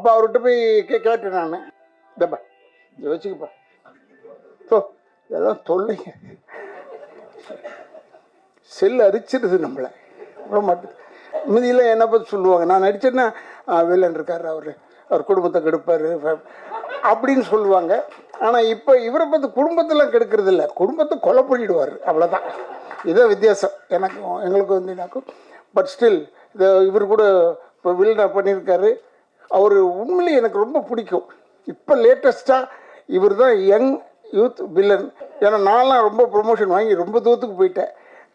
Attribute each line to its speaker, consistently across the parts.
Speaker 1: அப்போ அவர்கிட்ட போய் கே கேட்டேன் நான். இதப்பா இதை வச்சுக்கப்பா. தோ இதெல்லாம் தொல்லைங்க. செல் அரிச்சிடுது நம்மளை. விட மாட்டேது மீதியில் என்ன பற்றி சொல்லுவாங்க? நான் நடிச்சேன்னா வில்லன் இருக்கார் அவர் அவர் குடும்பத்தை கெடுப்பார் அப்படின்னு சொல்லுவாங்க. ஆனால் இப்போ இவரை பார்த்து குடும்பத்தெல்லாம் கெடுக்கிறது இல்லை குடும்பத்தை கொலை பண்ணிடுவார். அவ்வளோதான் இதான் வித்தியாசம். எனக்கும் எங்களுக்கு வந்து எனக்கும் பட் ஸ்டில் இதை இவர் கூட இப்போ வில்லனாக பண்ணியிருக்காரு. அவர் உண்மையிலே எனக்கு ரொம்ப பிடிக்கும். இப்போ லேட்டஸ்ட்டாக இவர் தான் யங் யூத் வில்லன் ஏன்னா நான்லாம் ரொம்ப ப்ரொமோஷன் வாங்கி ரொம்ப தூரத்துக்கு போயிட்டேன்.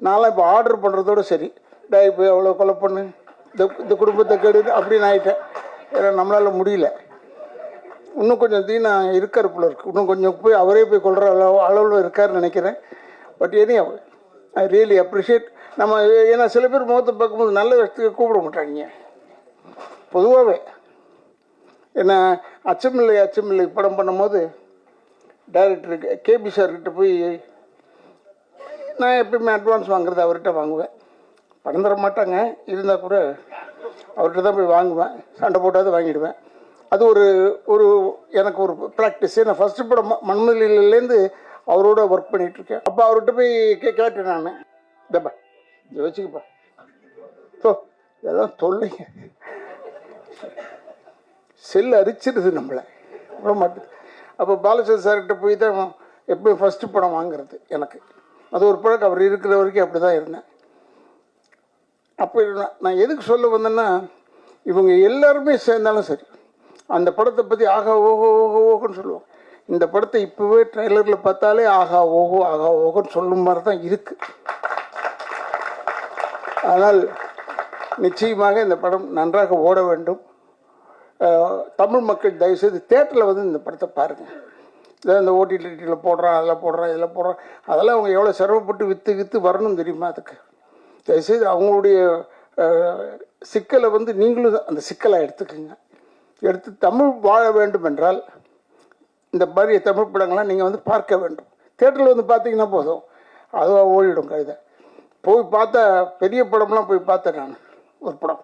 Speaker 1: நான்லாம் இப்போ ஆர்டர் பண்ணுறதோட சரி. டே இப்போ எவ்வளோ கொலை பண்ணு? இந்த இந்த குடும்பத்தை கெடு அப்படின்னு ஆகிட்டேன் ஏன்னா நம்மளால் முடியல. இன்னும் கொஞ்சம் தீனா இருக்கார் போல இன்னும் கொஞ்சம் போய் அவரே போய் கொள்கிற அளவு அளவில் இருக்காருன்னு நினைக்கிறேன். But any I really appreciate நம்ம ஏன்னா சில பேர் முகத்தை பார்க்கும்போது நல்ல விஷயத்துக்கு கூப்பிட மாட்டாங்க. பொதுவாகவே ஏன்னா அச்சமில்லை அச்சமில்லை. படம் பண்ணும்போது டைரக்டருக்கு கேபி சார்கிட்ட போய் நான் எப்பயுமே அட்வான்ஸ் வாங்குறது அவர்கிட்ட வாங்குவேன். பணம் தர மாட்டாங்க. இருந்தால் கூட அவர்கிட்ட தான் போய் வாங்குவேன். சண்டை போட்டாவது வாங்கிடுவேன். அது ஒரு ஒரு எனக்கு ஒரு ப்ராக்டிஸ் நான் ஃபஸ்ட்டு படம் ம- அவரோட ஒர்க் பண்ணிகிட்ருக்கேன் அப்போ அவர்கிட்ட போய் கே கேட்டேன் நான். இதப்பா இதை வச்சுக்கப்பா. ஸோ இதெல்லாம் தொல்லைங்க. செல் அரிச்சிடுது நம்மளை. விட மாட்டேது அப்போ பாலச்சந்திர சார்கிட்ட போய் தான் எப்பயும் ஃபஸ்ட்டு படம் வாங்குறது எனக்கு. அது ஒரு பழக்கம். அவர் இருக்கிற வரைக்கும் அப்படி தான் இருந்தேன். அப்போ நான் எதுக்கு சொல்ல வந்தேன்னா இவங்க எல்லாருமே சேர்ந்தாலும் சரி அந்த படத்தை பற்றி ஆகா ஓஹோ ஓஹோ ஓஹோன்னு சொல்லுவாங்க. இந்த படத்தை இப்போவே ட்ரெய்லரில் பார்த்தாலே ஆகா ஓஹோ ஆகா ஓஹோன்னு சொல்லும் மாதிரி தான் இருக்குது ஆனால் நிச்சயமாக இந்த படம் நன்றாக ஓட வேண்டும். தமிழ் மக்கள் தயவுசெய்து தேட்டரில் வந்து இந்த படத்தை பாருங்கள் இதை இந்த ஓடிடிடியில் போடுறான் அதில் போடுறான் இதில் போடுறான் அதெல்லாம் அவங்க எவ்வளோ சிரமப்பட்டு விற்று விற்று வரணும் தெரியுமா அதுக்கு? தயவுசெய்து அவங்களுடைய சிக்கலை வந்து நீங்களும் அந்த சிக்கலை எடுத்துக்கோங்க. எடுத்து தமிழ் வாழ வேண்டும் என்றால் இந்த மாதிரி தமிழ் படங்கள்லாம் நீங்கள் வந்து பார்க்க வேண்டும். தேட்டரில் வந்து பார்த்தீங்கன்னா போதும். அதுவாக ஓடிடும் கழுதை போய் பார்த்தா பெரிய படம்லாம் போய் பார்த்தேன் நான் ஒரு படம்.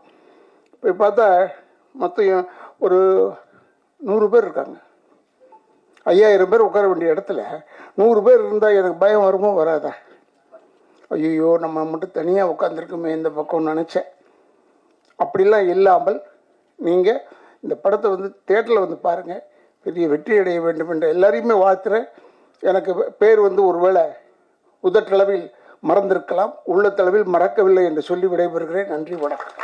Speaker 1: போய் பார்த்தா மொத்தம் ஒரு நூறு பேர் இருக்காங்க. ஐயாயிரம் பேர் உட்கார வேண்டிய இடத்துல நூறு பேர் இருந்தால் எனக்கு பயம் வருமோ வராதா? ஐயோ நம்ம மட்டும் தனியாக உட்காந்துருக்குமே இந்த பக்கம் நினச்சேன். அப்படிலாம் இல்லாமல் நீங்கள் இந்த படத்தை வந்து தேட்டரில் வந்து பாருங்கள் பெரிய வெற்றி அடைய வேண்டும் என்ற எல்லாரையுமே வாழ்த்துறேன். எனக்கு பேர் வந்து ஒருவேளை உதட்டளவில் மறந்திருக்கலாம் உள்ளத்தளவில் மறக்கவில்லை என்று சொல்லி விடைபெறுகிறேன். நன்றி வணக்கம்.